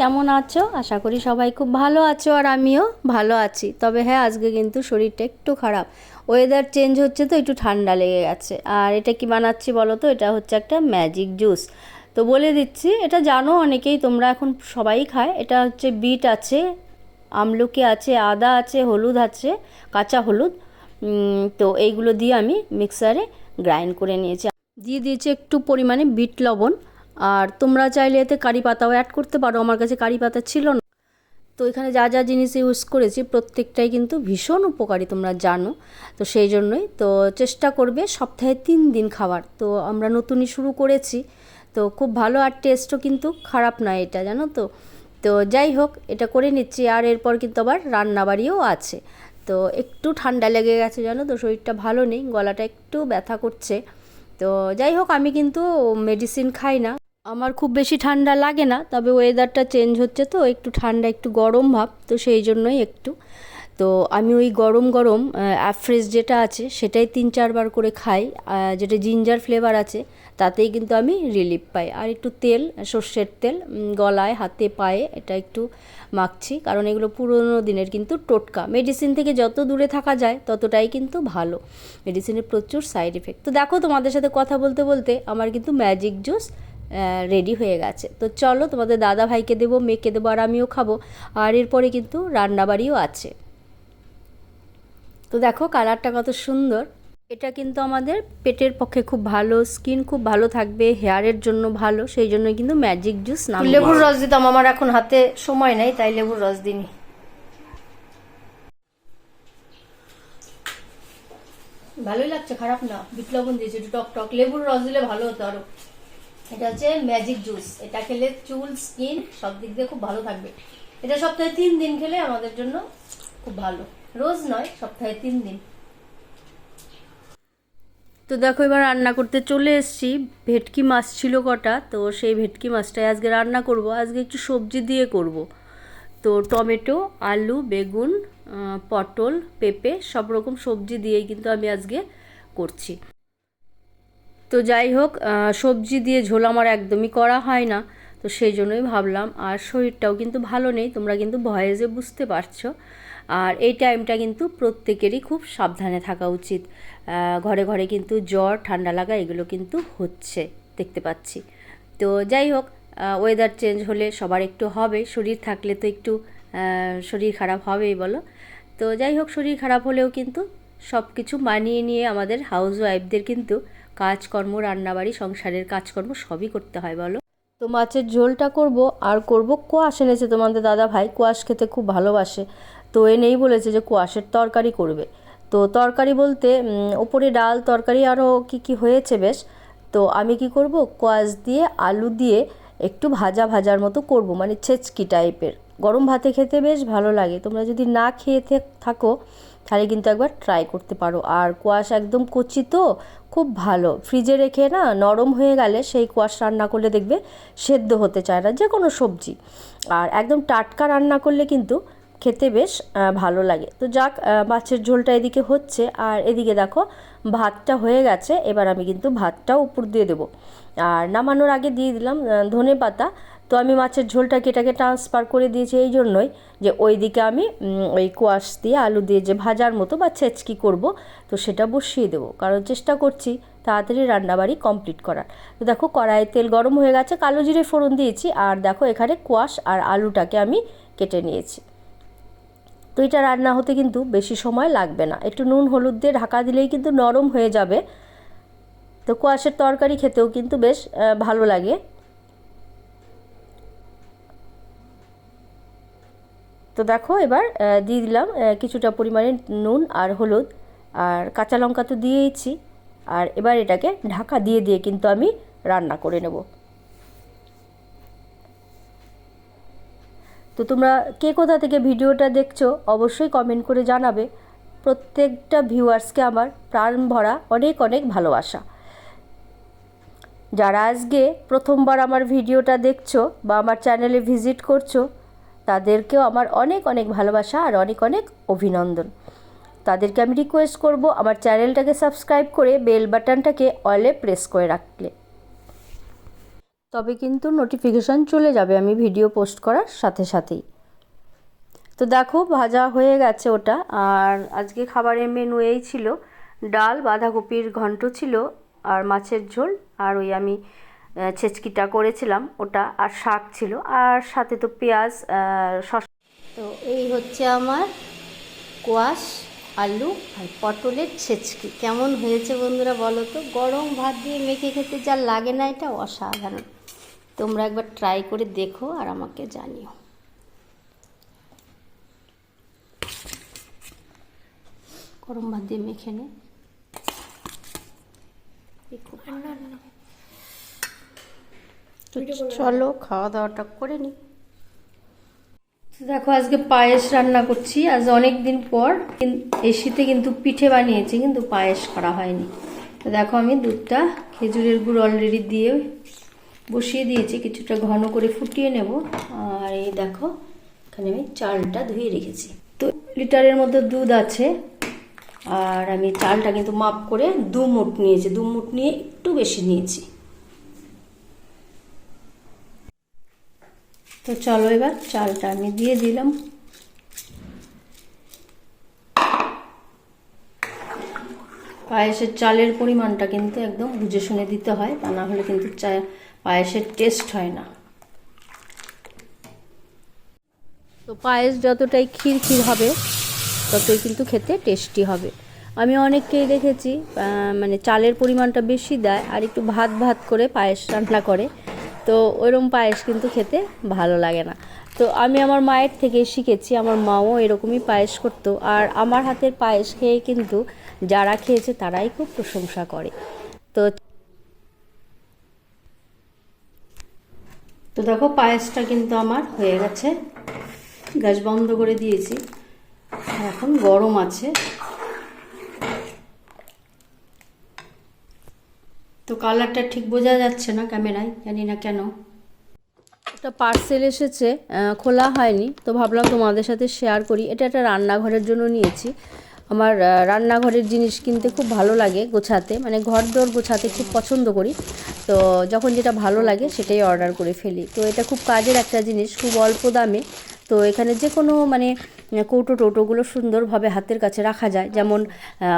কেমন আছো? আশা করি সবাই খুব ভালো আছো আর আমিও ভালো আছি। তবে হ্যাঁ আজকে কিন্তু শরীরটা একটু খারাপ। ওয়েদার চেঞ্জ হচ্ছে তো একটু ঠান্ডা লেগে গেছে। আর এটা কি বানাচ্ছি বলো তো? এটা হচ্ছে একটা ম্যাজিক জুস তো বলে দিচ্ছি, এটা জানো অনেকেই, তোমরা এখন সবাই খায়। এটা হচ্ছে বিট আছে, আমলকি আছে, আদা আছে, হলুদ আছে, কাঁচা হলুদ। তো এইগুলো দিয়ে আমি মিক্সারে গ্রাইন্ড করে নিয়েছি। দিয়ে দিয়েছি একটু পরিমাণে বিট লবণ। আর তোমরা চাইলে এতে কারি পাতাও অ্যাড করতে পারো। আমার কাছে কারি পাতা ছিল না। তো এখানে যা যা জিনিস ইউজ করেছি, প্রত্যেকটাই কিন্তু ভীষণ উপকারী, তোমরা জানো। তো সেই জন্যই তো চেষ্টা করবে সপ্তাহে তিন দিন খাবার তো আমরা নতুনই শুরু করেছি। তো খুব ভালো আর টেস্টও কিন্তু খারাপ নয় এটা, জানো তো। তো যাই হোক, এটা করে নিচ্ছি। আর এরপর কিন্তু আবার রান্নাবাড়িও আছে। তো একটু ঠান্ডা লেগে গেছে, জানো তো, শরীরটা ভালো নেই, গলাটা একটু ব্যথা করছে। তো যাই হোক, আমি কিন্তু মেডিসিন খাই না। আমার খুব বেশি ঠান্ডা লাগে না, তবে ওয়েদারটা চেঞ্জ হচ্ছে তো, একটু ঠান্ডা, একটু গরম ভাব, তো সেই জন্যই একটু। তো আমি ওই গরম গরম অ্যাফ্রেশ যেটা আছে, সেটাই তিন চারবার করে খাই যেটা জিঞ্জার ফ্লেভার আছে, তাতেই কিন্তু আমি রিলিফ পাই। আর একটু তেল, সর্ষের তেল গলায়, হাতে, পায়ে, এটা একটু মাখছি, কারণ এগুলো পুরোনো দিনের কিন্তু টোটকা। মেডিসিন থেকে যত দূরে থাকা যায়, ততটাই কিন্তু ভালো। মেডিসিনের প্রচুর সাইড এফেক্ট তো দেখো তোমাদের সাথে কথা বলতে বলতে আমার কিন্তু ম্যাজিক জুস রেডি হয়ে গেছে। তো চলো তোমাদের দাদা ভাইকে দেবো মেয়েকে দেবো আর আমিও খাব। আর এরপরে কিন্তু রান্নাবাড়িও আছে। তো দেখো কালারটা কত সুন্দর। এটা কিন্তু আমাদের পেটের পক্ষে খুব ভালো স্কিন খুব ভালো থাকবে হেয়ারের জন্য ভালো সেই জন্য কিন্তু ম্যাজিক জুস নাম লেবুর রস দিতাম আমার এখন হাতে সময় নেই তাই লেবুর রস দিনি ভালোই লাগছে খারাপ না। বিট লবণ দিয়েছি একটু টক টক। লেবুর রস দিলে ভালো হতো আরও। এটা হচ্ছে ম্যাজিক জুস এটা খেলে চুল স্কিন সব দিক দিয়ে খুব ভালো থাকবে। এটা সপ্তাহে তিন দিন খেলে আমাদের জন্য খুব ভালো। রোজ নয়, সপ্তাহে তিন দিন। তো দেখো, এবার রান্না করতে চলে এসেছি। ভেটকি মাছ ছিল কটা, তো সেই ভেটকি মাছটাই আজকে রান্না করব। আজকে একটু সবজি দিয়ে করব। তো টমেটো, আলু, বেগুন পটল, পেঁপে সব রকম সবজি দিয়েই কিন্তু আমি আজকে করছি। তো যাই হোক সবজি দিয়ে ঝোল আমার একদমই করা হয় না। তো সেই জন্যই ভাবলাম, আর শরীরটাও কিন্তু ভালো নেই, তোমরা কিন্তু ভয়েসে বুঝতে পারছ। আর এই টাইমটা কিন্তু প্রত্যেকেরই খুব সাবধানে থাকা উচিত। ঘরে ঘরে কিন্তু জ্বর, ঠান্ডা লাগা, এগুলো কিন্তু হচ্ছে, দেখতে পাচ্ছি। তো যাই হোক ওয়েদার চেঞ্জ হলে সবার একটু হবে, শরীর থাকলে তো একটু শরীর খারাপ হবেই বলো। তো যাই হোক শরীর খারাপ হলেও কিন্তু সব কিছু মানিয়ে নিয়ে আমাদের হাউস ওয়াইফদের কিন্তু কাজকর্ম, রান্নাবাড়ি, সংসারের কাজকর্ম সবই করতে হয়, বলো। তো মাছের ঝোলটা করব আর করব কোয়াশ এনেছে তোমাদের দাদা ভাই। কোয়াশ খেতে খুব ভালোবাসে। তো এনেই বলেছে যে কোয়াশের তরকারি করবে। তো তরকারি বলতে ওপরে ডাল তরকারি আরও কি কি হয়েছে বেশ। তো আমি কি করব, কোয়াশ দিয়ে, আলু দিয়ে একটু ভাজা ভাজার মতো করব মানে ছেচকি টাইপের গরম ভাতে খেতে বেশ ভালো লাগে। তোমরা যদি না খেয়ে থাকো তাহলে কিন্তু একবার ট্রাই করতে পারো। আর কোয়াশ একদম কচি তো, খুব ভালো। ফ্রিজে রেখে না নরম হয়ে গেলে সেই কোয়াশ রান্না করলে দেখবে সেদ্ধ হতে চায় না যে কোনো সবজি। আর একদম টাটকা রান্না করলে কিন্তু খেতে বেশ ভালো লাগে। তো যাক মাছের ঝোলটা এদিকে হচ্ছে। আর এদিকে দেখো, ভাতটা হয়ে গেছে। এবার আমি কিন্তু ভাতটাও উপর দিয়ে দেবো। আর নামানোর আগে দিয়ে দিলাম ধনে পাতা তো আমি মাছের ঝোলটাকে এটাকে ট্রান্সফার করে দিয়েছি এই জন্যই যে ওইদিকে আমি ওই কোয়াশ দিয়ে আলু দিয়ে যে ভাজার মতো বা ছেচকি করব, তো সেটা বসিয়ে দেবো। কারণ চেষ্টা করছি তাড়াতাড়ি রান্নাবাড়ি কমপ্লিট করার। তো দেখো কড়াইয়ে তেল গরম হয়ে গেছে, কালো জিরে ফোড়ন দিয়েছি, আর দেখো এখানে কোয়াশ আর আলুটাকে আমি কেটে নিয়েছি। তো এটা রান্না হতে কিন্তু বেশি সময় লাগবে না। একটু নুন, হলুদ দিয়ে ঢাকা দিলেই কিন্তু নরম হয়ে যাবে। তো কোয়াশের তরকারি খেতেও কিন্তু বেশ ভালো লাগে। তো দেখো, এবার দিয়ে দিলাম কিছুটা পরিমাণে নুন আর হলুদ আর কাঁচা লঙ্কা তো দিয়েইছি। আর এবার এটাকে ঢাকা দিয়ে দিয়ে কিন্তু আমি রান্না করে নেব। তো তোমরা কে কোথা থেকে ভিডিওটা দেখছ, অবশ্যই কমেন্ট করে জানাবে। প্রত্যেকটা ভিউয়ার্সকে আমার প্রাণ ভরা অনেক অনেক ভালোবাসা। যারা আজকে প্রথমবার আমার ভিডিওটা দেখছ বা আমার চ্যানেলে ভিজিট করছ তাদেরকেও আমার অনেক অনেক ভালোবাসা আর অনেক অনেক অভিনন্দন। তাদেরকে আমি রিকোয়েস্ট করব আমার চ্যানেলটাকে সাবস্ক্রাইব করে বেল বাটনটাকে অলে প্রেস করে রাখলে। তবে কিন্তু নোটিফিকেশান চলে যাবে আমি ভিডিও পোস্ট করার সাথে সাথেই। তো দেখো, ভাজা হয়ে গেছে ওটা। আর আজকে খাবারের মেনু এই ছিল। ডাল, বাঁধাকপির ঘন্ট ছিল আর মাছের ঝোল। আর ওই আমি ছেচকিটা করেছিলাম ওটা আর শাক ছিল আর সাথে তো পেঁয়াজ শসা। তো এই হচ্ছে আমার কোয়াশ আলু আর পটলের ছেচকি। কেমন হয়েছে বন্ধুরা বলো তো? গরম ভাত দিয়ে মেখে খেতে যা লাগে না এটা অসাধারণ। তোমরা একবার ট্রাই করে দেখো আর আমাকে জানিও। গরম ভাত দিয়ে মেখে নে। দেখো তো চলো খাওয়া দাওয়াটা করে নি। দেখো আজকে পায়েস রান্না করছি। আজ অনেক দিন পর এই শীতে কিন্তু পিঠে বানিয়েছি কিন্তু পায়েস করা হয়নি। তো দেখো আমি দুধটা খেজুরের গুড় অলরেডি দিয়ে বসিয়ে দিয়েছি। কিছুটা ঘন করে ফুটিয়ে নেব। আর এই দেখো এখানে আমি চালটা ধুয়ে রেখেছি। তো লিটারের মধ্যে দুধ আছে। আর আমি চালটা কিন্তু মাপ করে দু মুঠ নিয়েছি। দু মুঠ নিয়ে একটু বেশি নিয়েছি। তো চলো এবার চালটা আমি দিয়ে দিলাম। পায়েসের চালের পরিমাণটা কিন্তু একদম বুঝে শুনে দিতে হয়, তা না হলে কিন্তু চা, পায়েসের টেস্ট হয় না। তো পায়েস যতটাই ক্ষীর ক্ষীর হবে, ততই কিন্তু খেতে টেস্টি হবে। আমি অনেককেই দেখেছি মানে চালের পরিমাণটা বেশি দেয় আর একটু ভাত ভাত করে পায়েস রান্না করে। তো ওইরকম পায়েস কিন্তু খেতে ভালো লাগে না। তো আমি আমার মায়ের থেকে শিখেছি, আমার মাও এরকমই পায়েস করতো। আর আমার হাতের পায়েস খেয়ে কিন্তু যারা খেয়েছে তারাই খুব প্রশংসা করে। তো তো দেখো পায়েসটা কিন্তু আমার হয়ে গেছে। গ্যাস বন্ধ করে দিয়েছি। এখন গরম আছে। তো কালারটা ঠিক বোঝা যাচ্ছে না ক্যামেরায়, জানি না কেন। একটা পার্সেল এসেছে খোলা হয়নি, তো ভাবলাম তোমাদের সাথে শেয়ার করি। এটা একটা রান্নাঘরের জন্য নিয়েছি। আমার রান্নাঘরের জিনিস কিনতে খুব ভালো লাগে গোছাতে মানে ঘর দর গোছাতে খুব পছন্দ করি। তো যখন যেটা ভালো লাগে সেটাই অর্ডার করে ফেলি। তো এটা খুব কাজের একটা জিনিস, খুব অল্প দামে। তো এখানে যে কোনো মানে কৌটো টোটোগুলো সুন্দরভাবে হাতের কাছে রাখা যায়। যেমন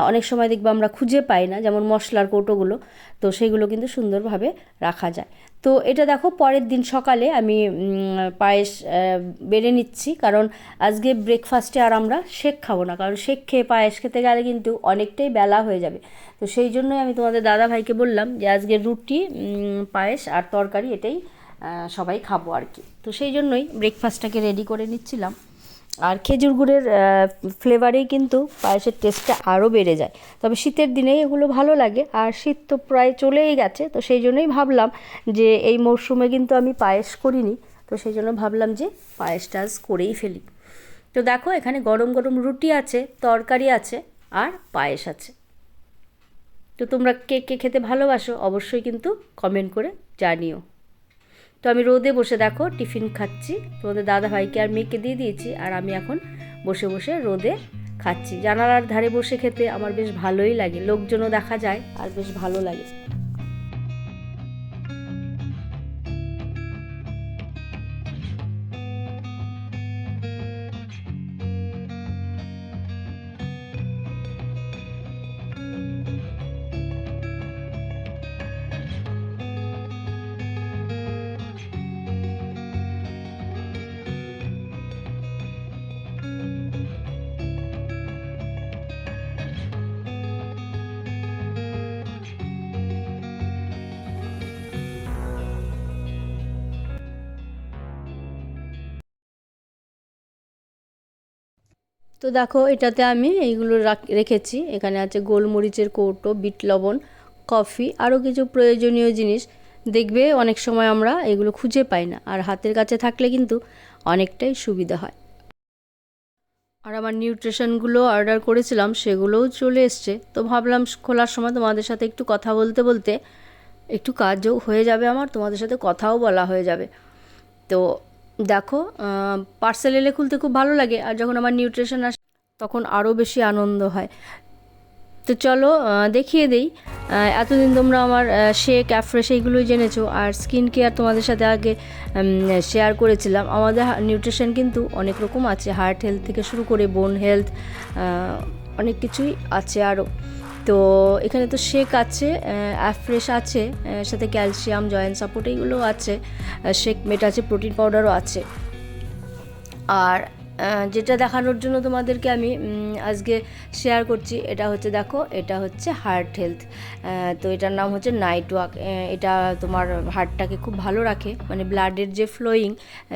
অনেক সময় দেখব আমরা খুঁজে পাই না, যেমন মশলার কৌটোগুলো। তো সেগুলো কিন্তু সুন্দরভাবে রাখা যায়। তো এটা দেখো, পরের দিন সকালে আমি পায়েস বেড়ে নিচ্ছি। কারণ আজকে ব্রেকফাস্টে আর আমরা শেক খাব না। কারণ শেক খেয়ে পায়েস খেতে গেলে কিন্তু অনেকটাই বেলা হয়ে যাবে। তো সেই জন্যই আমি তোমাদের দাদা ভাইকে বললাম যে, আজকে রুটি পায়েস আর তরকারি এটাই সবাই খাব আর কি। তো সেই জন্যই ব্রেকফাস্টটাকে রেডি করে নিচ্ছিলাম। আর খেজুর গুড়ের ফ্লেভারেই কিন্তু পায়েসের টেস্টটা আরও বেড়ে যায়। তবে শীতের দিনেই এগুলো ভালো লাগে। আর শীত তো প্রায় চলেই গেছে। তো সেই জন্যই ভাবলাম যে এই মরশুমে কিন্তু আমি পায়েস করিনি। তো সেই জন্য ভাবলাম যে পায়েসটা আজ করেই ফেলি। তো দেখো, এখানে গরম গরম রুটি আছে, তরকারি আছে, আর পায়েস আছে। তো তোমরা কে কে খেতে ভালোবাসো অবশ্যই কিন্তু কমেন্ট করে জানিও। তো আমি রোদে বসে দেখো, টিফিন খাচ্ছি। তোমাদের দাদা ভাইকে আর মেয়েকে দিয়ে দিয়েছি, আর আমি এখন বসে বসে রোদে খাচ্ছি। জানালার ধারে বসে খেতে আমার বেশ ভালোই লাগে। লোকজনও দেখা যায়, আর বেশ ভালো লাগে। তো দেখো, এটাতে আমি এইগুলো রাখ- রেখেছি। এখানে আছে গোলমরিচের কৌটো, বিট লবণ, কফি আরও কিছু প্রয়োজনীয় জিনিস। দেখবে অনেক সময় আমরা এগুলো খুঁজে পাই না, আর হাতের কাছে থাকলে কিন্তু অনেকটাই সুবিধা হয়। আর আমার নিউট্রিশনগুলো অর্ডার করেছিলাম, সেগুলোও চলে এসছে। তো ভাবলাম খোলার সময় তোমাদের সাথে একটু কথা বলতে বলতে একটু কাজও হয়ে যাবে আমার, তোমাদের সাথে কথাও বলা হয়ে যাবে। তো দেখো পার্সেল এলে খুলতে খুব ভালো লাগে আর যখন আমার নিউট্রিশন আসে তখন আরও বেশি আনন্দ হয়। তো চলো দেখিয়ে দিই এতদিন তোমরা আমার শেক অ্যাফ্রেশ এইগুলোই জেনেছো আর স্কিন কেয়ার তোমাদের সাথে আগে শেয়ার করেছিলাম। আমাদের নিউট্রিশন কিন্তু অনেক রকম আছে হার্ট হেলথ থেকে শুরু করে বোন হেলথ অনেক কিছুই আছে আরও তো এখানে তো শেক আছে অ্যাফ্রেশ আছে সাথে ক্যালসিয়াম জয়েন্ট সাপোর্ট এইগুলো আছে শেক মেট আছে প্রোটিন পাউডারও আছে। আর যেটা দেখানোর জন্য তোমাদেরকে আমি আজকে শেয়ার করছি, এটা হচ্ছে দেখো, এটা হচ্ছে হার্ট হেলথ তো এটার নাম হচ্ছে নাইট ওয়াক এটা তোমার হার্টটাকে খুব ভালো রাখে মানে ব্লাডের যে ফ্লোয়িং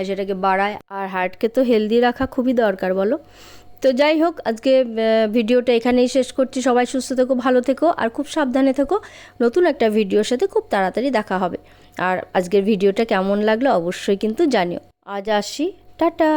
সেটাকে বাড়ায়। আর হার্টকে তো হেলদি রাখা খুবই দরকার, বলো। তো যাই হোক, আজকে ভিডিওটা এখানেই শেষ করছি। সবাই সুস্থ থেকো, ভালো থেকো আর খুব সাবধানে থেকো। নতুন একটা ভিডিওর সাথে খুব তাড়াতাড়ি দেখা হবে। আর আজকের ভিডিওটা কেমন লাগল অবশ্যই কিন্তু জানিও। আজ আসি। টাটা!